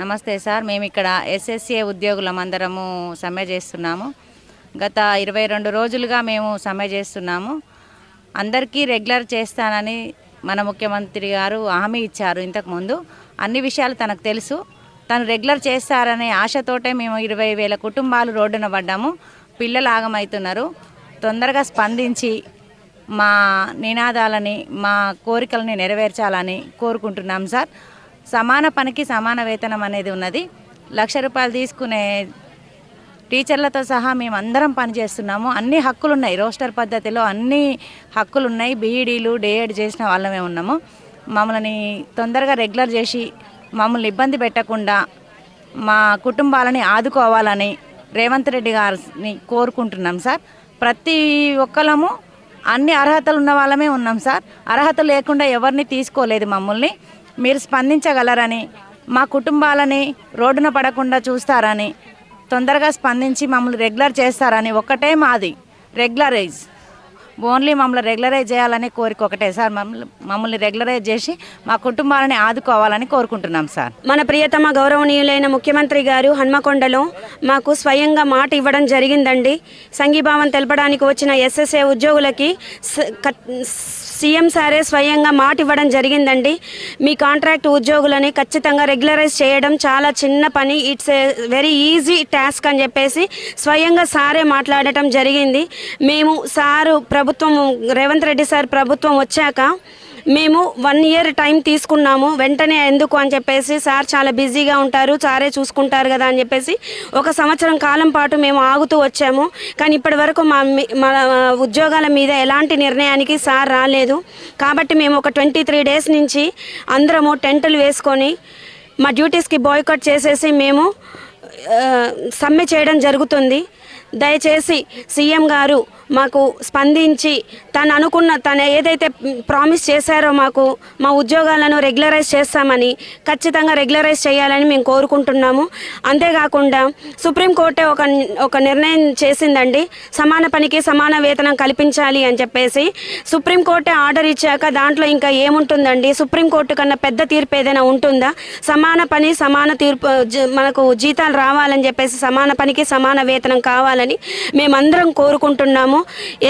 నమస్తే సార్ మేము ఇక్కడ ఎస్ఎస్ఏ ఉద్యోగులం అందరము సమ్మె చేస్తున్నాము. గత ఇరవై రెండు రోజులుగా మేము సమ్మె చేస్తున్నాము. అందరికీ రెగ్యులర్ చేస్తానని మన ముఖ్యమంత్రి గారు హామీ ఇచ్చారు ఇంతకుముందు అన్ని విషయాలు తనకు తెలుసు. తను రెగ్యులర్ చేస్తారనే ఆశతోటే మేము ఇరవై వేల కుటుంబాలు రోడ్డున పడ్డాము. పిల్లలు ఆగమవుతున్నారు తొందరగా స్పందించి మా నినాదాలని మా కోరికలని నెరవేర్చాలని కోరుకుంటున్నాం సార్. సమాన పనికి సమాన వేతనం అనేది ఉన్నది. లక్ష రూపాయలు తీసుకునే టీచర్లతో సహా మేము అందరం పనిచేస్తున్నాము. అన్ని హక్కులు ఉన్నాయి రోస్టర్ పద్ధతిలో అన్ని హక్కులు ఉన్నాయి బీఈడీలు డేఎడ్ చేసిన వాళ్ళమే ఉన్నాము. మమ్మల్ని తొందరగా రెగ్యులర్ చేసి మమ్మల్ని ఇబ్బంది పెట్టకుండా మా కుటుంబాలని ఆదుకోవాలని రేవంత్ రెడ్డి గారిని కోరుకుంటున్నాం సార్. ప్రతి ఒక్కరము అన్ని అర్హతలు ఉన్న వాళ్ళమే ఉన్నాం సార్. అర్హత లేకుండా ఎవరిని తీసుకోలేదు మమ్మల్ని. మీరు స్పందించగలరని మా కుటుంబాలని రోడ్డున పడకుండా చూస్తారని తొందరగా స్పందించి మమ్మల్ని రెగ్యులర్ చేస్తారని ఒక్కటే మాది. రెగ్యులరైజ్. ఓన్లీ మమ్మల్ని రెగ్యులరైజ్ చేయాలనే కోరిక ఒకటే సార్. మమ్మల్ని మమ్మల్ని రెగ్యులరైజ్ చేసి మా కుటుంబాలని ఆదుకోవాలని కోరుకుంటున్నాం సార్. మన ప్రియతమ గౌరవనీయులైన ముఖ్యమంత్రి గారు హన్మకొండలో మాకు స్వయంగా మాట ఇవ్వడం జరిగిందండి. సంఘీభావం తెలపడానికి వచ్చిన ఎస్ఎస్ఏ ఉద్యోగులకి సీఎం సారే స్వయంగా మాట ఇవ్వడం జరిగిందండి. మీ కాంట్రాక్ట్ ఉద్యోగులని ఖచ్చితంగా రెగ్యులరైజ్ చేయడం చాలా చిన్న పని. It's a very easy task అని చెప్పేసి స్వయంగా సారే మాట్లాడటం జరిగింది. మేము సారు ప్రభుత్వం రేవంత్ రెడ్డి సార్ ప్రభుత్వం వచ్చాక మేము వన్ ఇయర్ టైం తీసుకున్నాము. వెంటనే ఎందుకు అని చెప్పేసి సార్ చాలా బిజీగా ఉంటారు సారే చూసుకుంటారు కదా అని చెప్పేసి ఒక సంవత్సరం కాలం పాటు మేము ఆగుతూ వచ్చాము. కానీ ఇప్పటి వరకు మా మా ఉద్యోగాల మీద ఎలాంటి నిర్ణయానికి సార్ రాలేదు. కాబట్టి మేము ఒక ట్వంటీ త్రీ డేస్ నుంచి అందరము టెంటులు వేసుకొని మా డ్యూటీస్కి బాయ్కట్ చేసేసి మేము సమ్మె చేయడం జరుగుతుంది. దయచేసి సీఎం గారు మాకు స్పందించి తను అనుకున్న తను ఏదైతే ప్రామిస్ చేశారో మాకు మా ఉద్యోగాలను రెగ్యులరైజ్ చేస్తామని ఖచ్చితంగా రెగ్యులరైజ్ చేయాలని మేము కోరుకుంటున్నాము. అంతేకాకుండా సుప్రీంకోర్టే ఒక ఒక నిర్ణయం చేసిందండి. సమాన పనికి సమాన వేతనం కల్పించాలి అని చెప్పేసి సుప్రీంకోర్టే ఆర్డర్ ఇచ్చాక దాంట్లో ఇంకా ఏముంటుందండి? సుప్రీంకోర్టు కన్నా పెద్ద తీర్పు ఏదైనా ఉంటుందా? సమాన పని సమాన తీర్పు మనకు జీతాలు రావాలని చెప్పేసి సమాన పనికి సమాన వేతనం కావాలని మేమందరం కోరుకుంటున్నాము.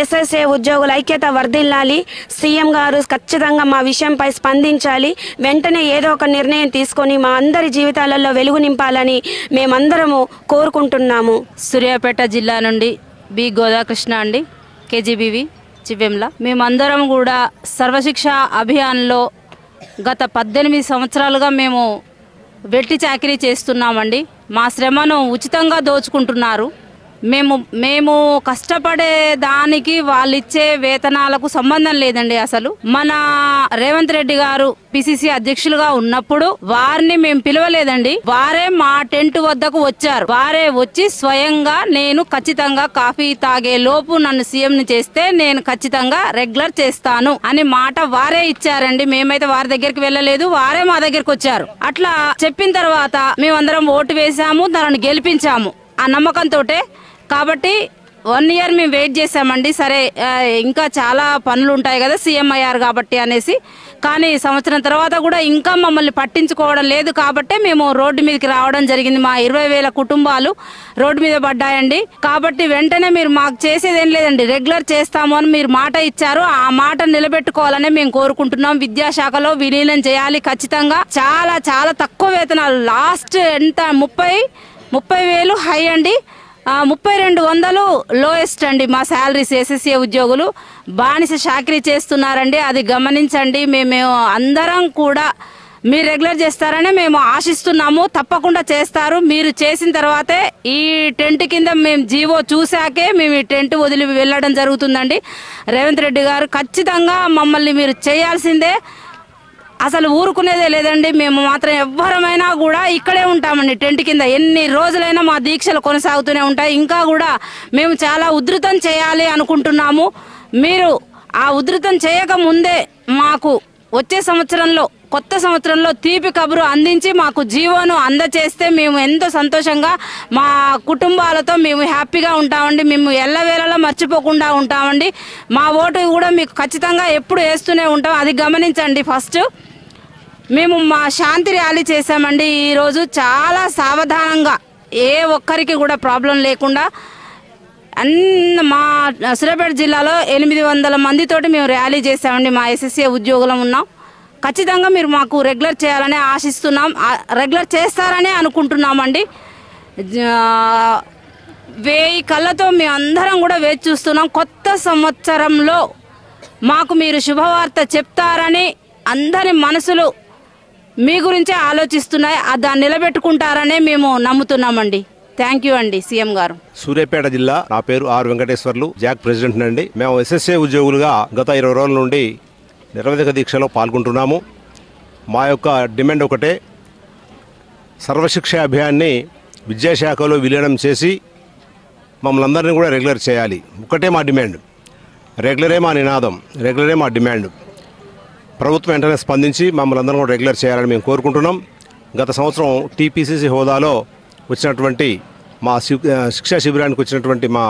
ఎస్ఎస్ఏ ఉద్యోగుల ఐక్యత వర్ధిల్లాలి. సీఎం గారు ఖచ్చితంగా మా విషయంపై స్పందించాలి. వెంటనే ఏదో ఒక నిర్ణయం తీసుకొని మా అందరి జీవితాలలో వెలుగు నింపాలని మేమందరము కోరుకుంటున్నాము. సూర్యాపేట జిల్లా నుండి బి గోదాకృష్ణ అండి కేజీబీవి చివెంల మేమందరం కూడా సర్వశిక్ష అభియాన్లో గత పద్దెనిమిది సంవత్సరాలుగా మేము వెట్టి చాకరీ చేస్తున్నామండి. మా శ్రమను ఉచితంగా దోచుకుంటున్నారు. మేము మేము కష్టపడే దానికి వాళ్ళు ఇచ్చే వేతనాలకు సంబంధం లేదండి అసలు. మన రేవంత్ రెడ్డి గారు పిసిసి అధ్యక్షులుగా ఉన్నప్పుడు వారిని మేము పిలవలేదండి. వారే మా టెంట్ వద్దకు వచ్చారు. వారే వచ్చి స్వయంగా నేను ఖచ్చితంగా కాఫీ తాగే లోపు నన్ను సీఎం ని చేస్తే నేను ఖచ్చితంగా రెగ్యులర్ చేస్తాను అని మాట వారే ఇచ్చారండి. మేమైతే వారి దగ్గరికి వెళ్ళలేదు. వారే మా దగ్గరికి వచ్చారు. అట్లా చెప్పిన తర్వాత మేమందరం ఓటు వేసాము తనను గెలిపించాము. ఆ నమ్మకంతో కాబట్టి వన్ ఇయర్ మేము వెయిట్ చేసామండి సరే ఇంకా చాలా పనులు ఉంటాయి కదా సీఎం అయ్యారు కాబట్టి అనేసి. కానీ సంవత్సరం తర్వాత కూడా ఇంకా మమ్మల్ని పట్టించుకోవడం లేదు కాబట్టే మేము రోడ్డు మీదకి రావడం జరిగింది. మా ఇరవై వేల కుటుంబాలు రోడ్డు మీద పడ్డాయండి. కాబట్టి వెంటనే మీరు మాకు చేసేది ఏం లేదండి. రెగ్యులర్ చేస్తాము అని మీరు మాట ఇచ్చారు. ఆ మాట నిలబెట్టుకోవాలని మేము కోరుకుంటున్నాం. విద్యాశాఖలో విలీనం చేయాలి ఖచ్చితంగా. చాలా చాలా తక్కువ వేతనాలు. లాస్ట్ ఎంత? ముప్పై ముప్పై వేలు హై అండి. ముప్పై రెండు వందలు లోయెస్ట్ అండి మా శాలరీస్ ఎస్ఎస్ఏ ఉద్యోగులు. బానిస చాకరీ చేస్తున్నారండి. అది గమనించండి. మేము అందరం కూడా మీరు రెగ్యులర్ చేస్తారని మేము ఆశిస్తున్నాము. తప్పకుండా చేస్తారు. మీరు చేసిన తర్వాతే ఈ టెంట్ కింద మేము జీవో చూశాకే మేము ఈ టెంట్ వదిలి వెళ్ళడం జరుగుతుందండి. రేవంత్ రెడ్డి గారు ఖచ్చితంగా మమ్మల్ని మీరు చేయాల్సిందే. అసలు ఊరుకునేదే లేదండి. మేము మాత్రం ఎవ్వరమైనా కూడా ఇక్కడే ఉంటామండి. టెంట్ కింద ఎన్ని రోజులైనా మా దీక్షలు కొనసాగుతూనే ఉంటాయి. ఇంకా కూడా మేము చాలా ఉధృతం చేయాలి అనుకుంటున్నాము. మీరు ఆ ఉధృతం చేయక ముందే మాకు వచ్చే సంవత్సరంలో కొత్త సంవత్సరంలో తీపి కబురు అందించి మాకు జీవోను అందచేస్తే మేము ఎంతో సంతోషంగా మా కుటుంబాలతో మేము హ్యాపీగా ఉంటామండి. మేము ఎల్లవేళలా మర్చిపోకుండా ఉంటామండి. మా ఓటు కూడా మీకు ఖచ్చితంగా ఎప్పుడు వేస్తూనే ఉంటాం. అది గమనించండి ఫస్ట్. మేము మా శాంతి ర్యాలీ చేశామండి. ఈరోజు చాలా సావధానంగా ఏ ఒక్కరికి కూడా ప్రాబ్లం లేకుండా అన్న మా సూర్యాపేట జిల్లాలో ఎనిమిది వందల మందితోటి మేము ర్యాలీ చేసామండి మా ఎస్ఎస్ఏ ఉద్యోగులం ఉన్నాం. ఖచ్చితంగా మీరు మాకు రెగ్యులర్ చేయాలని ఆశిస్తున్నాం. రెగ్యులర్ చేస్తారనే అనుకుంటున్నామండి. వేయి కళ్ళతో మేము అందరం కూడా వేచి చూస్తున్నాం. కొత్త సంవత్సరంలో మాకు మీరు శుభవార్త చెప్తారని అందరి మనసులు మీ గురించే ఆలోచిస్తున్నాయి. దాన్ని నిలబెట్టుకుంటారనే మేము నమ్ముతున్నామండి. థ్యాంక్ యూ అండి సీఎం గారు. సూర్యాపేట జిల్లా నా పేరు ఆర్ వెంకటేశ్వర్లు జాక్ ప్రెసిడెంట్ అండి మేము ఎస్ఎస్ఏ ఉద్యోగులుగా గత ఇరవై రోజుల నుండి నిరవధిక దీక్షలో పాల్గొంటున్నాము. మా యొక్క డిమాండ్ ఒకటే సర్వశిక్ష అభియాన్ని విద్యాశాఖలో విలీనం చేసి మమ్మల్ని అందరినీ కూడా రెగ్యులర్ చేయాలి. ఒకటే మా డిమాండ్. రెగ్యులరే మా నినాదం రెగ్యులరే మా డిమాండ్. ప్రభుత్వం వెంటనే స్పందించి మమ్మల్ని అందరం కూడా రెగ్యులర్ చేయాలని మేము కోరుకుంటున్నాం. గత సంవత్సరం టీపీసీసీ హోదాలో వచ్చినటువంటి మా శిక్షా శిబిరానికి వచ్చినటువంటి మా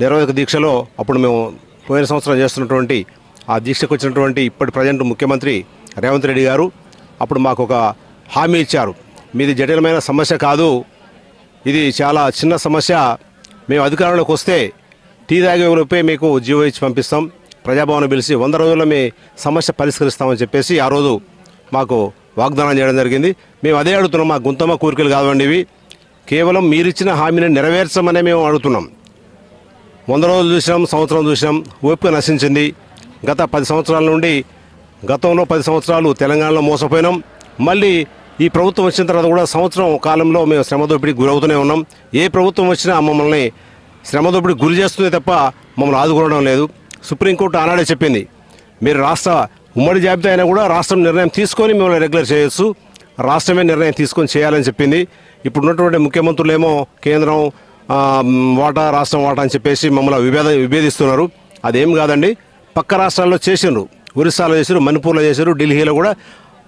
నిరోధక దీక్షలో అప్పుడు మేము పోయిన సంవత్సరం చేస్తున్నటువంటి ఆ దీక్షకు వచ్చినటువంటి ఇప్పటి ప్రజెంట్ ముఖ్యమంత్రి రేవంత్ రెడ్డి గారు అప్పుడు మాకు ఒక హామీ ఇచ్చారు. మీది జటిలమైన సమస్య కాదు. ఇది చాలా చిన్న సమస్య. మేము అధికారంలోకి వస్తే టీ తాగేలోపే మీకు జీవో ఇచ్చి పంపిస్తాం. ప్రజాభవన్ పిలిచి వంద రోజుల్లో మీ సమస్య పరిష్కరిస్తామని చెప్పేసి ఆ రోజు మాకు వాగ్దానం చేయడం జరిగింది. మేము అదే అడుగుతున్నాం మా గుంతమ్మ కోరికలు కావండి ఇవి. కేవలం మీరిచ్చిన హామీని నెరవేర్చమనే మేము అడుగుతున్నాం. వంద రోజులు చూసినాం సంవత్సరం చూసినాం ఓపిక నశించింది. గత పది సంవత్సరాల నుండి గతంలో పది సంవత్సరాలు తెలంగాణలో మోసపోయినాం. మళ్ళీ ఈ ప్రభుత్వం వచ్చిన తర్వాత కూడా సంవత్సరం కాలంలో మేము శ్రమదోపిడికి గురవుతూనే ఉన్నాం. ఏ ప్రభుత్వం వచ్చినా మమ్మల్ని శ్రమదోపిడికి గురి చేస్తుంది తప్ప మమ్మల్ని ఆదుకోవడం లేదు. సుప్రీంకోర్టు ఆనాడే చెప్పింది మీరు రాష్ట్ర ఉమ్మడి జాబితా అయినా కూడా రాష్ట్రం నిర్ణయం తీసుకొని మిమ్మల్ని రెగ్యులర్ చేయొచ్చు. రాష్ట్రమే నిర్ణయం తీసుకొని చేయాలని చెప్పింది. ఇప్పుడు ఉన్నటువంటి ముఖ్యమంత్రులేమో కేంద్రం వాటా రాష్ట్రం వాటా అని చెప్పేసి మమ్మల్ని విభేద విభేదిస్తున్నారు. అదేం కాదండి పక్క రాష్ట్రాల్లో చేసిండ్రు ఒరిస్సాలో చేసారు మణిపూర్లో చేశారు ఢిల్లీలో కూడా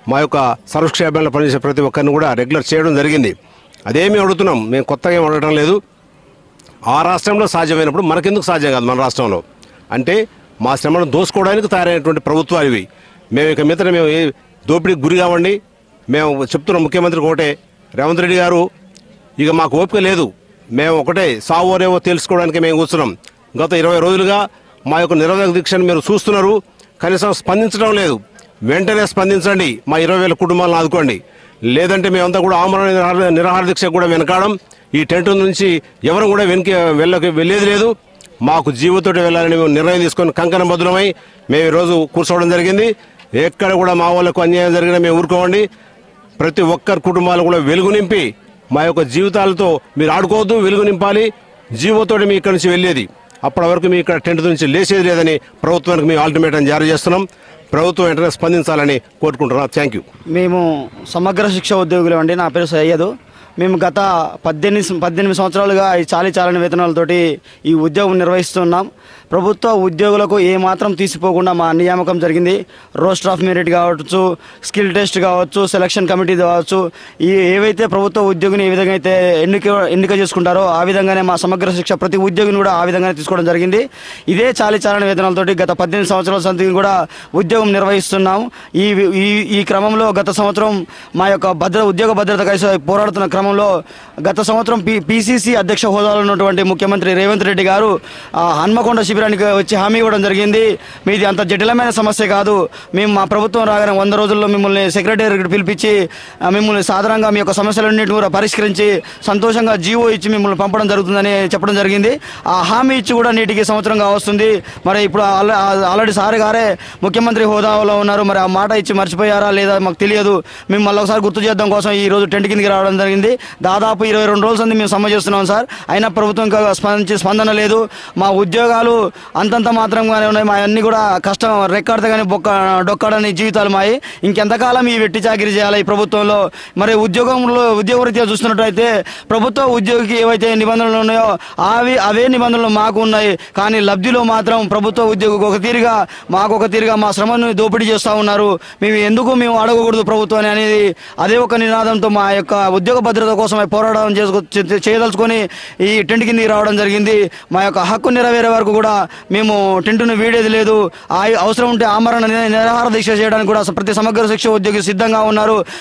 మా యొక్క సర్వక్షేమంలో పనిచేసే ప్రతి ఒక్కరిని కూడా రెగ్యులర్ చేయడం జరిగింది. అదేమి అడుగుతున్నాం మేము కొత్తగా ఏం అడగడం లేదు. ఆ రాష్ట్రంలో సాధ్యమైనప్పుడు మనకెందుకు సాధ్యం కాదు మన రాష్ట్రంలో? అంటే మా శ్రమను దోసుకోవడానికి తయారైనటువంటి ప్రభుత్వాలు ఇవి. మేము ఇక మీద మేము దోపిడీకి గురి కావండి. మేము చెప్తున్న ముఖ్యమంత్రికి ఒకటే రేవంత్ రెడ్డి గారు ఇక మాకు ఓపిక లేదు. మేము ఒకటే సావోరేవో తెలుసుకోవడానికి మేము కూర్చున్నాం. గత ఇరవై రోజులుగా మా యొక్క నిరోధక దీక్షను మీరు చూస్తున్నారు. కనీసం స్పందించడం లేదు. వెంటనే స్పందించండి. మా ఇరవై వేల కుటుంబాలను ఆదుకోండి. లేదంటే మేమంతా కూడా ఆమరణ నిరాహార నిరాహార దీక్ష కూడా వెనకాడం. ఈ టెంట్ నుంచి ఎవరు కూడా వెనక వెళ్ళకి వెళ్ళేది లేదు. మాకు జీవతోటి వెళ్ళాలని మేము నిర్ణయం తీసుకొని కంకణ భద్రమై మేము ఈరోజు కూర్చోవడం జరిగింది. ఎక్కడ కూడా మా వాళ్ళకు అన్యాయం జరిగినా మేము ఊరుకోండి ప్రతి ఒక్కరి కుటుంబాలు కూడా వెలుగు నింపి మా యొక్క జీవితాలతో మీరు ఆడుకోవద్దు వెలుగు నింపాలి. జీవోతోటి మీ ఇక్కడి నుంచి వెళ్ళేది. అప్పటి వరకు మీ ఇక్కడ టెంట్ నుంచి లేచేది లేదని ప్రభుత్వానికి మేము ఆల్టిమేటం జారీ చేస్తున్నాం. ప్రభుత్వం వెంటనే స్పందించాలని కోరుకుంటున్నాం. థ్యాంక్ యూ మేము సమగ్ర శిక్ష ఉద్యోగులు అండి. నా పేరు సయ్యదు. మేము గత పద్దెనిమిది పద్దెనిమిది సంవత్సరాలుగా ఈ చాలీ చాలని వేతనాలతోటి ఈ ఉద్యోగం నిర్వహిస్తున్నాం. ప్రభుత్వ ఉద్యోగులకు ఏమాత్రం తీసిపోకుండా మా నియామకం జరిగింది. రోస్టర్ ఆఫ్ మెరిట్ కావచ్చు స్కిల్ టెస్ట్ కావచ్చు సెలక్షన్ కమిటీ కావచ్చు. ఈ ఏవైతే ప్రభుత్వ ఉద్యోగిని ఏ విధంగా అయితే ఎన్నిక ఎన్నిక చేసుకుంటారో ఆ విధంగానే మా సమగ్ర శిక్ష ప్రతి ఉద్యోగిని కూడా ఆ విధంగానే తీసుకోవడం జరిగింది. ఇదే చాలీ చాలని వేతనాలతోటి గత పద్దెనిమిది సంవత్సరాల సంతికి కూడా ఉద్యోగం నిర్వహిస్తున్నాం. ఈ ఈ ఈ క్రమంలో గత సంవత్సరం మా యొక్క భద్ర ఉద్యోగ భద్రత కలిసి పోరాడుతున్న క్రమంలో గత సంవత్సరం పి పిసిసి అధ్యక్ష హోదాలో ఉన్నటువంటి ముఖ్యమంత్రి రేవంత్ రెడ్డి గారు హన్మకొండ శిబిరం శిబిరానికి వచ్చి హామీ ఇవ్వడం జరిగింది. మీది అంత జటిలమైన సమస్య కాదు. మేము మా ప్రభుత్వం రాగానే వంద రోజుల్లో మిమ్మల్ని సెక్రటరీ పిలిపించి మిమ్మల్ని సాధారణంగా మీ యొక్క సమస్యలన్నింటిని కూడా పరిష్కరించి సంతోషంగా జీవో ఇచ్చి మిమ్మల్ని పంపడం జరుగుతుందని చెప్పడం జరిగింది. ఆ హామీ ఇచ్చి కూడా నేటికి సంవత్సరంగా వస్తుంది. మరి ఇప్పుడు ఆల్రెడీ సార్ గారే ముఖ్యమంత్రి హోదాలో ఉన్నారు. మరి ఆ మాట ఇచ్చి మర్చిపోయారా లేదా మాకు తెలియదు. మేము మళ్ళీ ఒకసారి గుర్తు చేద్దాం కోసం ఈ రోజు టెంట్ కిందకి రావడం జరిగింది. దాదాపు ఇరవై రెండు రోజుల మేము సమ్మె చేస్తున్నాం సార్. అయినా ప్రభుత్వం స్పందించి స్పందన లేదు. మా ఉద్యోగాలు అంతంత మాత్రంగానే ఉన్నాయి. మా అన్ని కూడా కష్టం. రెక్కాడితే కానీ బొక్క డొక్కడని జీవితాలు మాయి. ఇంకెంతకాలం ఈ వెట్టి చాకిరీ చేయాలి ఈ ప్రభుత్వంలో? మరి ఉద్యోగంలో ఉద్యోగ రీత్యా చూస్తున్నట్టయితే ప్రభుత్వ ఉద్యోగికి ఏవైతే నిబంధనలు ఉన్నాయో అవి అవే నిబంధనలు మాకు ఉన్నాయి. కానీ లబ్ధిలో మాత్రం ప్రభుత్వ ఉద్యోగికి ఒక తీరుగా మాకు ఒక తీరుగా మా శ్రమను దోపిడీ చేస్తూ ఉన్నారు. మేము ఎందుకు మేము అడగకూడదు ప్రభుత్వాన్ని అనేది అదే ఒక నినాదంతో మా యొక్క ఉద్యోగ భద్రత కోసం పోరాటం చేసుకో చేయదలుచుకొని ఈ టెంట్ కిందకి రావడం జరిగింది. మా యొక్క హక్కు నెరవేరే వరకు కూడా మేము టెంటును వీడేది లేదు. ఆ అవసరం ఉంటే ఆమరణ నిరాహార దీక్ష చేయడానికి కూడా ప్రతి సమగ్ర శిక్ష ఉద్యోగి సిద్ధంగా ఉన్నారు.